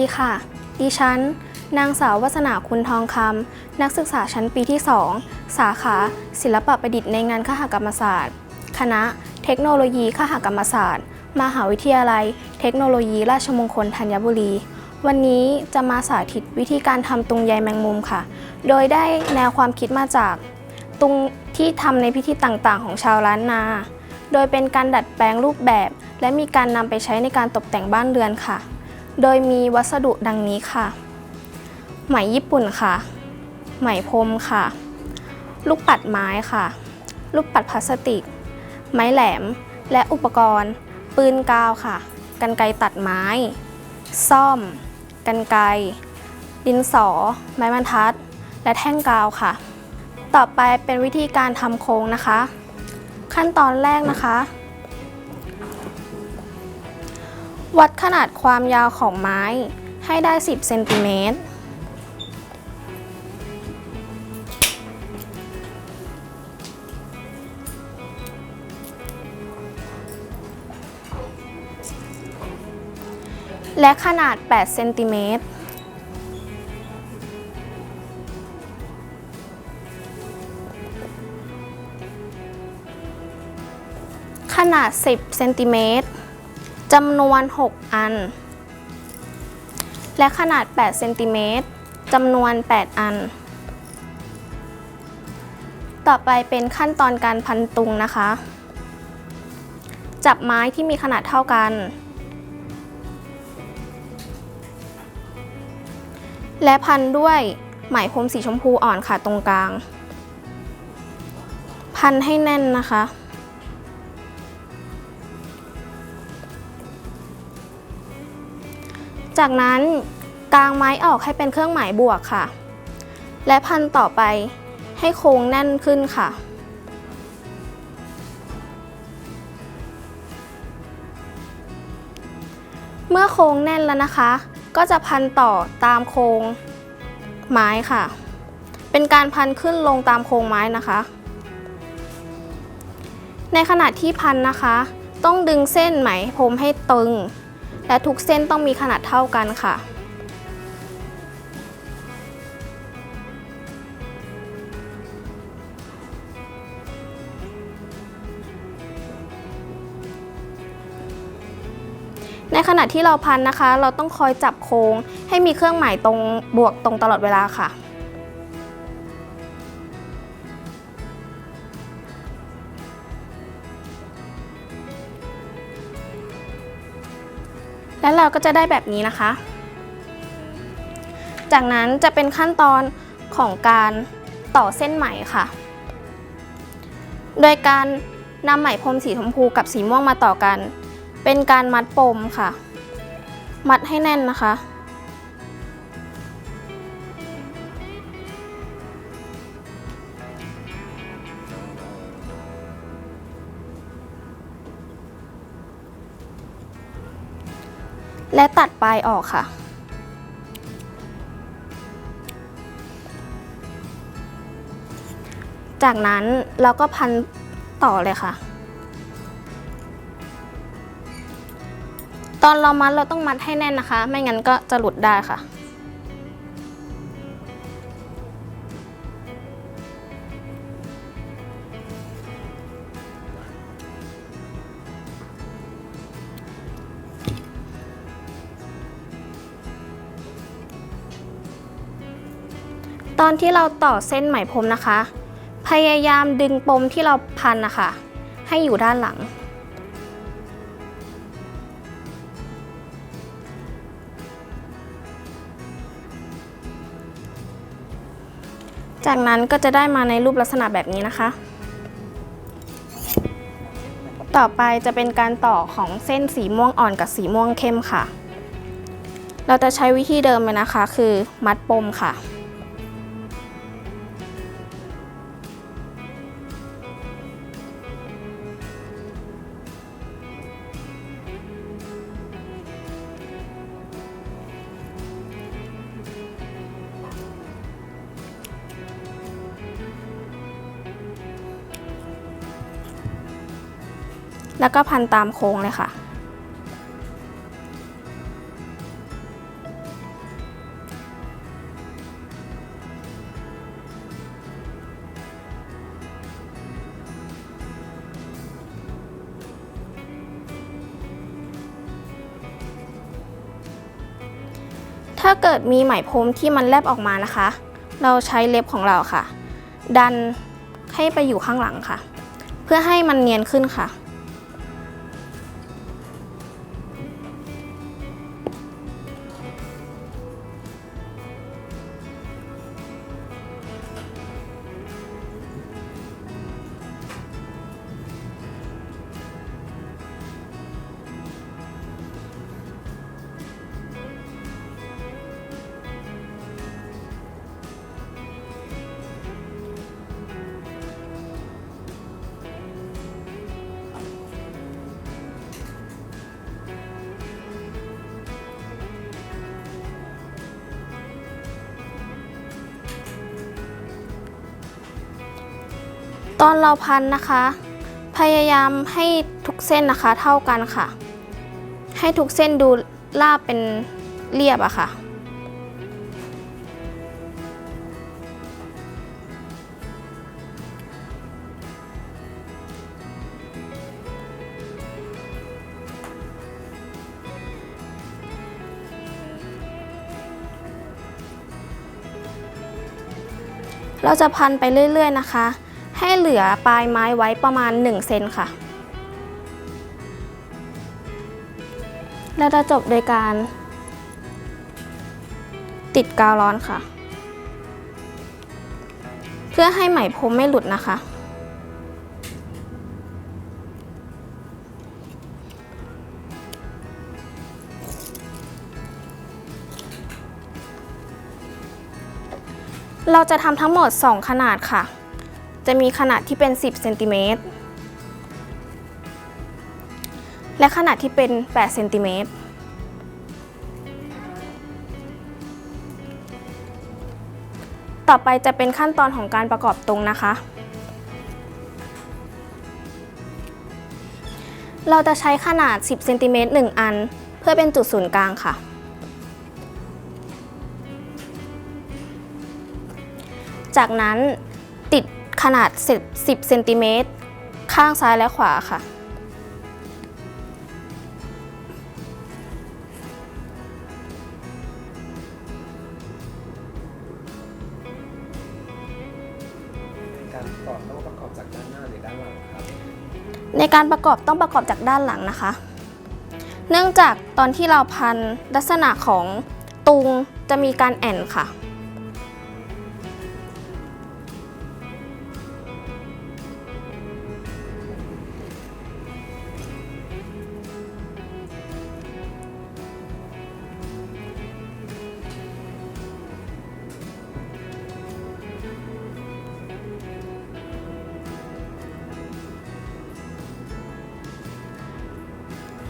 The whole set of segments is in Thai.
ดีค่ะ ดิฉัน นางสาววัสนาคุณทองคำ นักศึกษาชั้นปีที่ 2 สาขา ศิลปะประดิษฐ์ในงานคหกรรมศาสตร์ คณะ เทคโนโลยีคหกรรมศาสตร์ มหาวิทยาลัย เทคโนโลยี ราชมงคลธัญบุรี วันนี้จะมาสาธิตวิธีการทำตุงใยแมงมุมค่ะ โดยได้แนวความคิดมาจากตุงที่ทำในพิธีต่างๆ ของชาวล้านนา โดยเป็นการดัดแปลงรูปแบบ และมีการนำไปใช้ในการตกแต่งบ้านเรือนค่ะ โดยมีวัสดุดังนี้ค่ะ ไหมญี่ปุ่นค่ะ ไหมพรมค่ะ ลูกปัดไม้ค่ะ ลูกปัดพลาสติก ไม้แหลม และอุปกรณ์ ปืนกาวค่ะ กันไกรตัดไม้ ซ่อม กันไกรดินสอ ไม้บรรทัด และแท่งกาวค่ะ ต่อไปเป็นวิธีการทำโครงนะคะ ขั้นตอนแรกนะคะ วัดขนาดความยาวของไม้ให้ได้ 10 เซนติเมตร และขนาด 8 เซนติเมตร ขนาด 10 เซนติเมตร จำนวน 6 อัน และขนาด 8 เซนติเมตรจำนวน 8 อัน ต่อไปเป็นขั้นตอนการพันตุงนะคะ จับไม้ที่มีขนาดเท่ากัน และพันด้วยไหมพรมสีชมพูอ่อนค่ะตรงกลาง พันให้แน่นนะคะ จากนั้นกางไม้ออกให้เป็นเครื่องหมายบวกค่ะ และพันต่อไปให้โค้งแน่นขึ้นค่ะ เมื่อโค้งแน่นแล้วนะคะ ก็จะพันต่อตามโค้งไม้ค่ะ เป็นการพันขึ้นลงตามโค้งไม้นะคะ ในขณะที่พันนะคะ ต้องดึงเส้นไหมพรมให้ตึง และทุกเส้นต้องมีขนาดเท่ากันค่ะ ในขณะที่เราพันนะคะ เราต้องคอยจับโค้งให้มีเครื่องหมายตรงบวกตรงตลอดเวลาค่ะ และเราก็จะได้แบบนี้นะคะ จากนั้นจะเป็นขั้นตอนของการต่อเส้นไหมค่ะ โดยการนำไหมพรมสีชมพูกับสีม่วงมาต่อกัน เป็นการมัดปมค่ะ มัดให้แน่นนะคะ และตัดปลายออกค่ะ จากนั้นเราก็พันต่อเลยค่ะ ตอนเรามัดเราต้องมัดให้แน่นนะคะ ไม่งั้นก็จะหลุดได้ค่ะ อนที่เราต่อเส้นไหมพรมนะคะ พยายามดึงปมที่เราพันนะคะ ให้อยู่ด้านหลัง จากนั้นก็จะได้มาในรูปลักษณะแบบนี้นะคะ ต่อไปจะเป็นการต่อของเส้นสีม่วงอ่อนกับสีม่วงเข้มค่ะ เราจะใช้วิธีเดิมเลยนะคะ คือมัดปมค่ะ แล้วก็พันตามโค้งเลยค่ะ ถ้าเกิดมีไหมพรมที่มันแลบออกมานะคะ เราใช้เล็บของเราค่ะ ดันให้ไปอยู่ข้างหลังค่ะ เพื่อให้มันเนียนขึ้นค่ะ ตอนเราพันนะคะ พยายามให้ทุกเส้นนะคะเท่ากันค่ะ ให้ทุกเส้นดูราบเป็นเรียบอะค่ะ เราจะพันไปเรื่อย ๆ นะคะ ให้เหลือปลายไม้ไว้ประมาณ 1 เซนค่ะ เราจะจบโดยการติดกาวร้อนค่ะ เพื่อให้ไหมพรมไม่หลุดนะคะ เราจะทำทั้งหมด 2 ขนาดค่ะ จะมีขนาดที่เป็น 10เซนติเมตรและขนาดที่เป็น8เซนติเมตรต่อไปจะเป็นขั้นตอนของการประกอบตรงนะคะ เราจะใช้ขนาด 10เซนติเมตร1อัน เพื่อเป็นจุดศูนย์กลางค่ะ จากนั้น ขนาด 10เซนติเมตรข้างซ้ายและขวาค่ะการประกอบต้องประกอบจากด้านหน้าหรือด้านหลังครับ ในการประกอบต้องประกอบจากด้านหลังนะคะ เนื่องจากตอนที่เราพันลักษณะของตุงจะมีการแอนค่ะ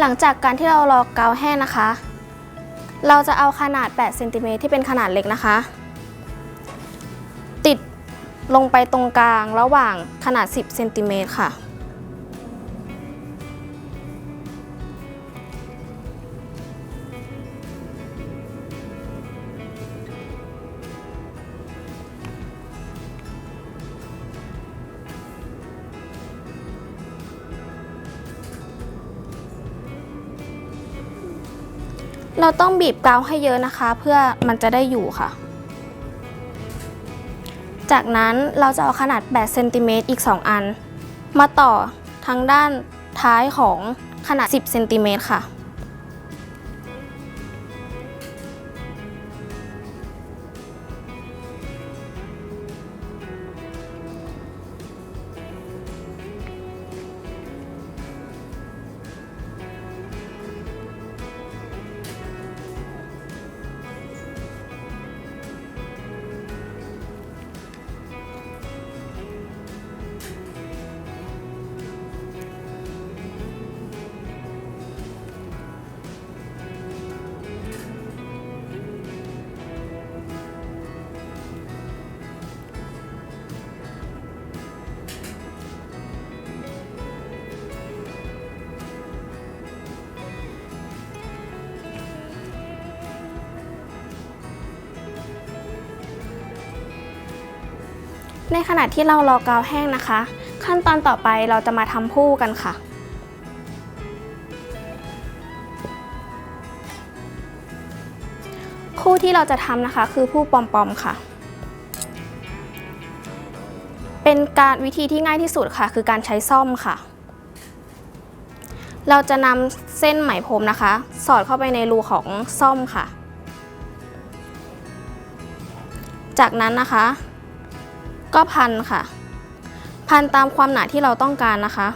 หลังจากการที่เรารอกาวแห้งนะคะ เราจะเอาขนาด8เซนติเมตรที่เป็นขนาดเล็กนะคะ ติดลงไปตรงกลางระหว่างขนาด 10เซนติเมตรค่ะ เราต้องบีบกาวให้เยอะนะคะ เพื่อมันจะได้อยู่ค่ะ จากนั้นเราจะเอาขนาด 8 เซนติเมตรอีก 2 อัน มาต่อทางด้านท้ายของขนาด 10 เซนติเมตรค่ะ ในขณะที่เรารอกาวแห้งนะคะ ขั้นตอนต่อไปเราจะมาทำผู้กันค่ะผู้ที่เราจะทำนะคะคือผู้ปอมปอมค่ะ เป็นการวิธีที่ง่ายที่สุดค่ะ คือการใช้ซ่อมค่ะ เราจะนำเส้นไหมพรมนะคะ สอดเข้าไปในรูของซ่อมค่ะ จากนั้นนะคะ ก็พันค่ะ พันตามความหนาที่เราต้องการนะคะ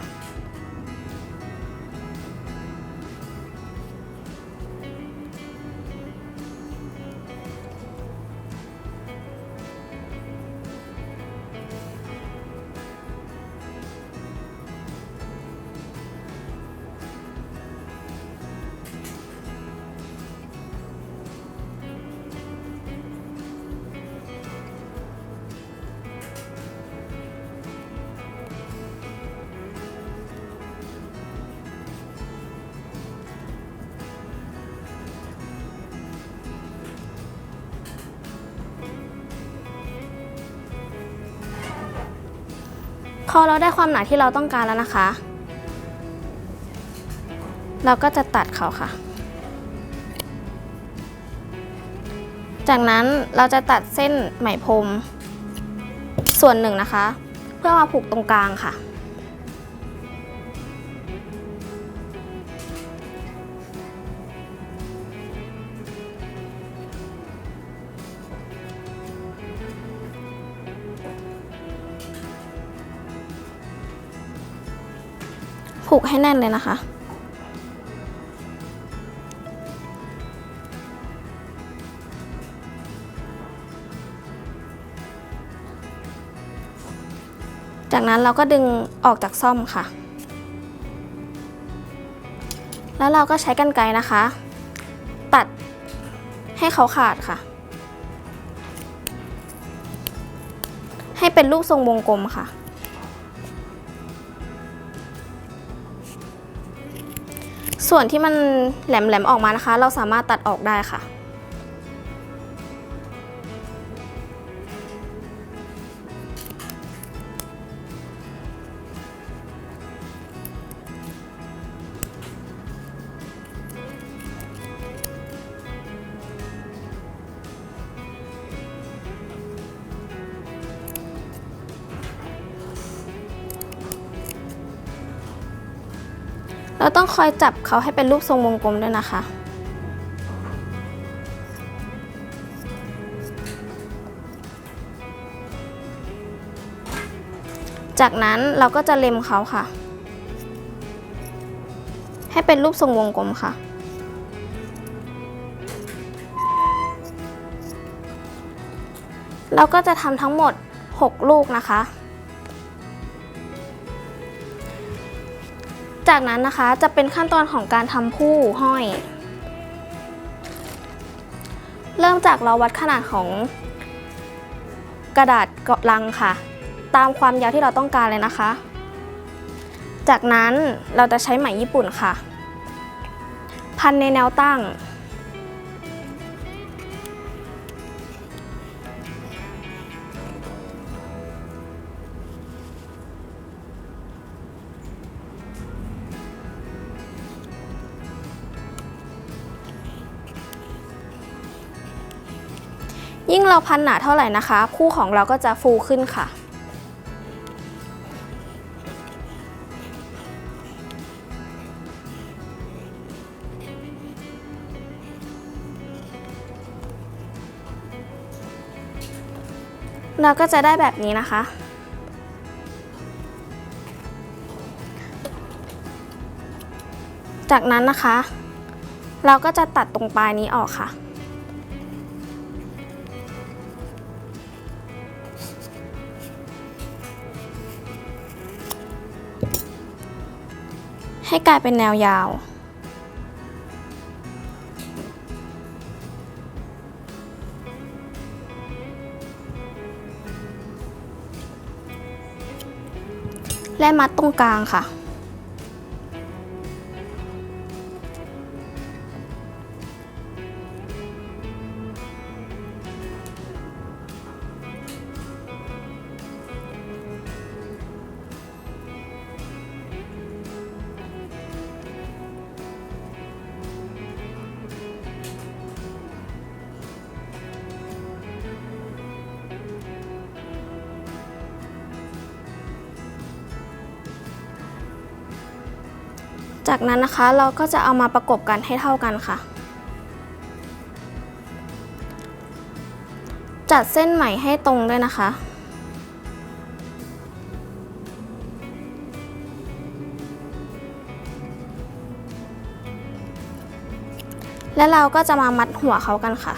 พอเราได้ความหนาที่เราต้องการแล้วนะคะ เราก็จะตัดเขาค่ะ จากนั้นเราจะตัดเส้นไหมพรมส่วนหนึ่งนะคะ เพื่อมาผูกตรงกลางค่ะ กให้แน่นเลยนะคะ จากนั้นเราก็ดึงออกจากซ่อมค่ะ แล้วเราก็ใช้กรรไกรนะคะ ตัดให้เขาขาดค่ะ ให้เป็นรูปทรงวงกลมค่ะ ส่วนที่มันแหลมๆออกมานะคะ เราสามารถตัดออกได้ค่ะ เราต้องคอยจับเขาให้เป็นรูปทรงวงกลมด้วยนะคะ จากนั้นเราก็จะเล็มเขาค่ะ ให้เป็นรูปทรงวงกลมค่ะเราก็จะทำทั้งหมด 6 ลูกนะคะ จากนั้นนะคะจะเป็นขั้นตอนของการทำผู้ห้อย เริ่มจากเราวัดขนาดของกระดาษเกาะลังค่ะ ตามความยาวที่เราต้องการเลยนะคะ จากนั้นเราจะใช้ไหมญี่ปุ่นค่ะ พันในแนวตั้ง เราพันหนาเท่าไหร่นะคะ คู่ของเราก็จะฟูขึ้นค่ะ เราก็จะได้แบบนี้นะคะจากนั้นนะคะ เราก็จะตัดตรงปลายนี้ออกค่ะ ให้กลายเป็นแนวยาว และมัดตรงกลางค่ะ จากนั้นนะคะเราก็จะเอามาประกบกันให้เท่ากันค่ะ จัดเส้นไหมให้ตรงด้วยนะคะ และเราก็จะมามัดหัวเขากันค่ะ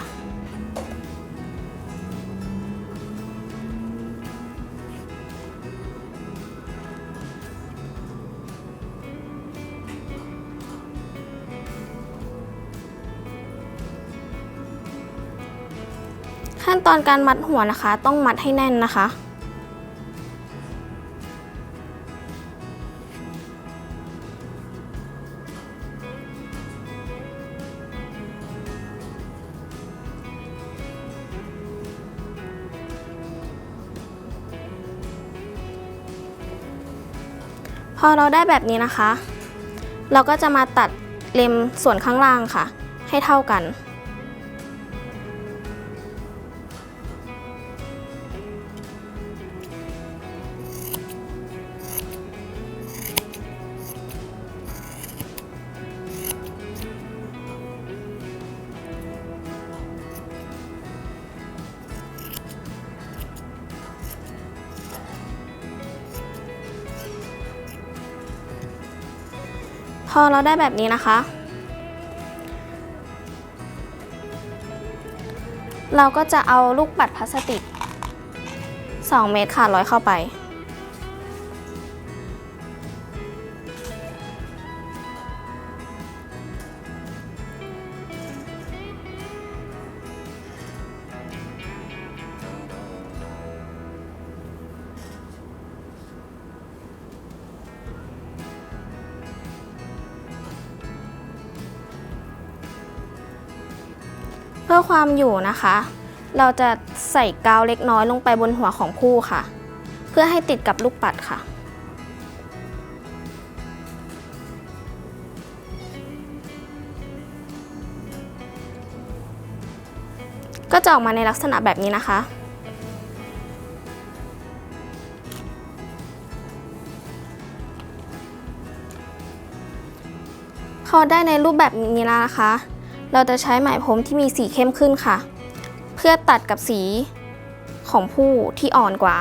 อนการมัดหัวนะคะ ต้องมัดให้แน่นนะคะ พอเราได้แบบนี้นะคะ เราก็จะมาตัดเล็มส่วนข้างล่างค่ะ ให้เท่ากัน อเราได้แบบนี้นะคะ เราก็จะเอาลูกปัดพลาสติก 2 เมตรค่ะร้อยเข้าไป ความอยู่นะคะ เราจะใส่กาวเล็กน้อยลงไปบนหัวของผู้ค่ะ เพื่อให้ติดกับลูกปัดค่ะ ก็จะออกมาในลักษณะแบบนี้นะคะพอได้ในรูปแบบนี้แล้วนะคะ เราจะใช้ไหมพรมที่มีสีเข้มขึ้นค่ะ เพื่อตัดกับสีของผู้ที่อ่อนกว่า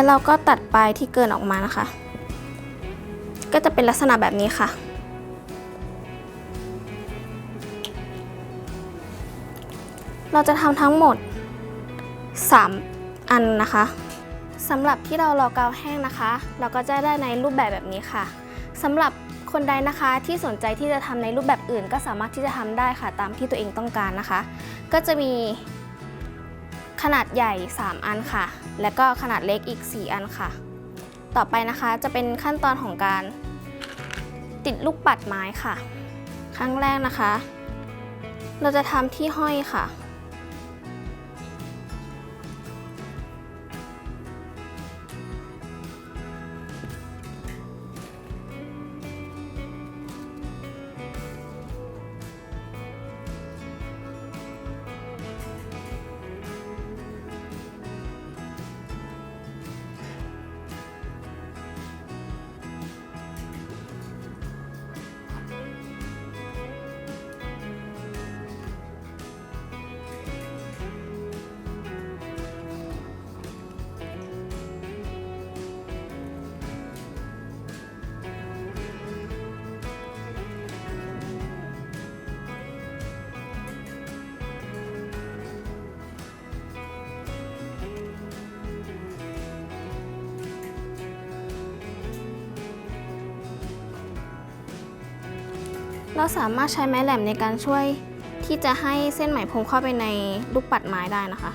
แล้วเราก็ตัดปลายที่เกินออกมานะคะ ก็จะเป็นลักษณะแบบนี้ค่ะ เราจะทำทั้งหมด 3 อันนะคะสำหรับที่เรารอกาวแห้งนะคะ เราก็จะได้ในรูปแบบแบบนี้ค่ะสำหรับคนใดนะคะที่สนใจที่จะทำในรูปแบบอื่น ก็สามารถที่จะทำได้ค่ะ ตามที่ตัวเองต้องการนะคะ ก็จะมี ขนาดใหญ่ 3 อันค่ะ และก็ขนาดเล็กอีก 4 อันค่ะ ต่อไปนะคะจะเป็นขั้นตอนของการติดลูกปัดไม้ค่ะ ครั้งแรกนะคะ เราจะทำที่ห้อยค่ะ เราสามารถใช้ไม้แหลมในการช่วยที่จะให้เส้นไหมพรมเข้าไปในลูกปัดไม้ได้นะคะ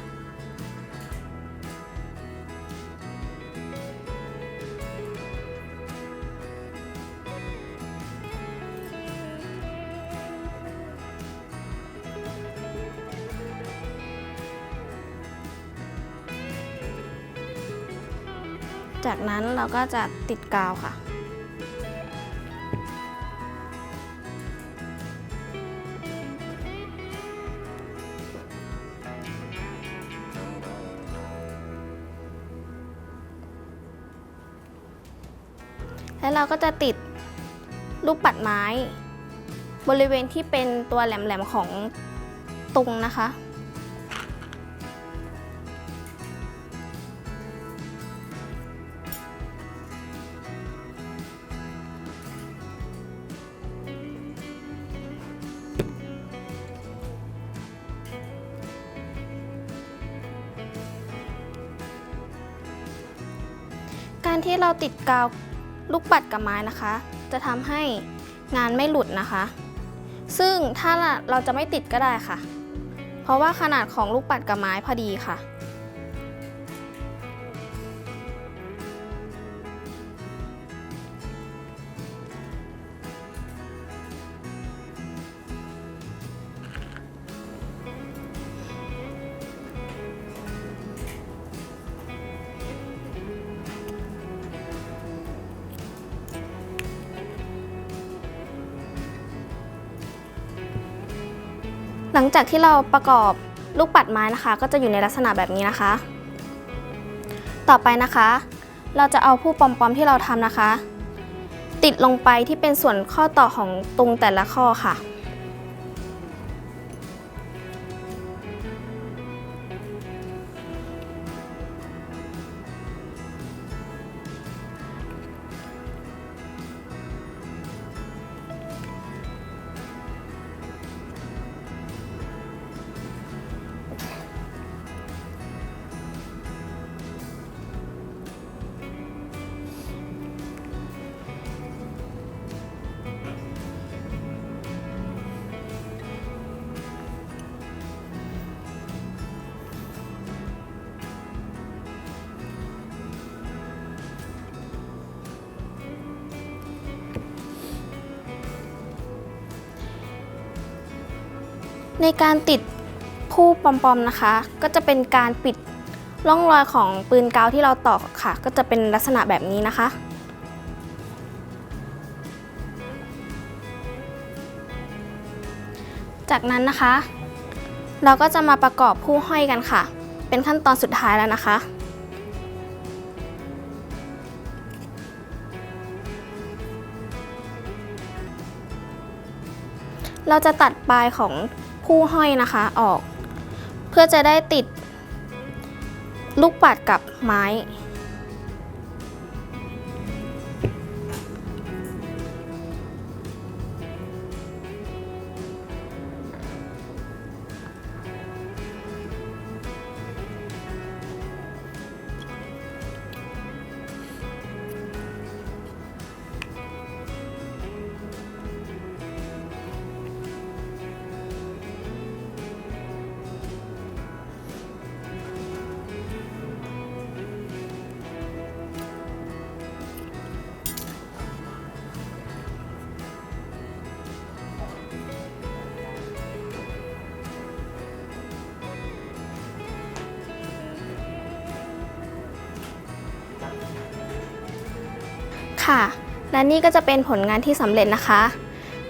จากนั้นเราก็จะติดกาวค่ะ แล้วเราก็จะติดลูกปัดไม้ บริเวณที่เป็นตัวแหลมๆของตุงนะคะ การที่เราติดกาว ลูกปัดกับไม้นะคะ จะทำให้งานไม่หลุดนะคะ ซึ่งถ้าเราจะไม่ติดก็ได้ค่ะ เพราะว่าขนาดของลูกปัดกับไม้พอดีค่ะ หลังจากที่เราประกอบลูกปัดไม้นะคะ ก็จะอยู่ในลักษณะแบบนี้นะคะ ต่อไปนะคะ เราจะเอาผู้ปอมๆที่เราทำนะคะ ติดลงไปที่เป็นส่วนข้อต่อของตรงแต่ละข้อค่ะ ในการติดผู้ปอมๆนะคะ ก็จะเป็นการปิดร่องรอยของปืนกาวที่เราตอกค่ะ ก็จะเป็นลักษณะแบบนี้นะคะ จากนั้นนะคะ เราก็จะมาประกอบผู้ห้อยกันค่ะ เป็นขั้นตอนสุดท้ายแล้วนะคะเราจะตัดปลายของ ผู้ห้อยนะคะออก เพื่อจะได้ติดลูกปัดกับไม้ ค่ะ และนี่ก็จะเป็นผลงานที่สำเร็จนะคะ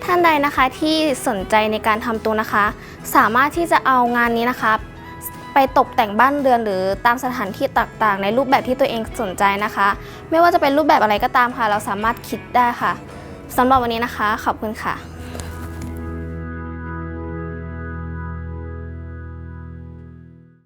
ท่านใดนะคะที่สนใจในการทำตัวนะคะ สามารถที่จะเอางานนี้นะคะไปตกแต่งบ้านเรือนหรือตามสถานที่ต่างๆ ในรูปแบบที่ตัวเองสนใจนะคะ ไม่ว่าจะเป็นรูปแบบอะไรก็ตามค่ะ เราสามารถคิดได้ค่ะสำหรับวันนี้นะคะ ขอบคุณค่ะ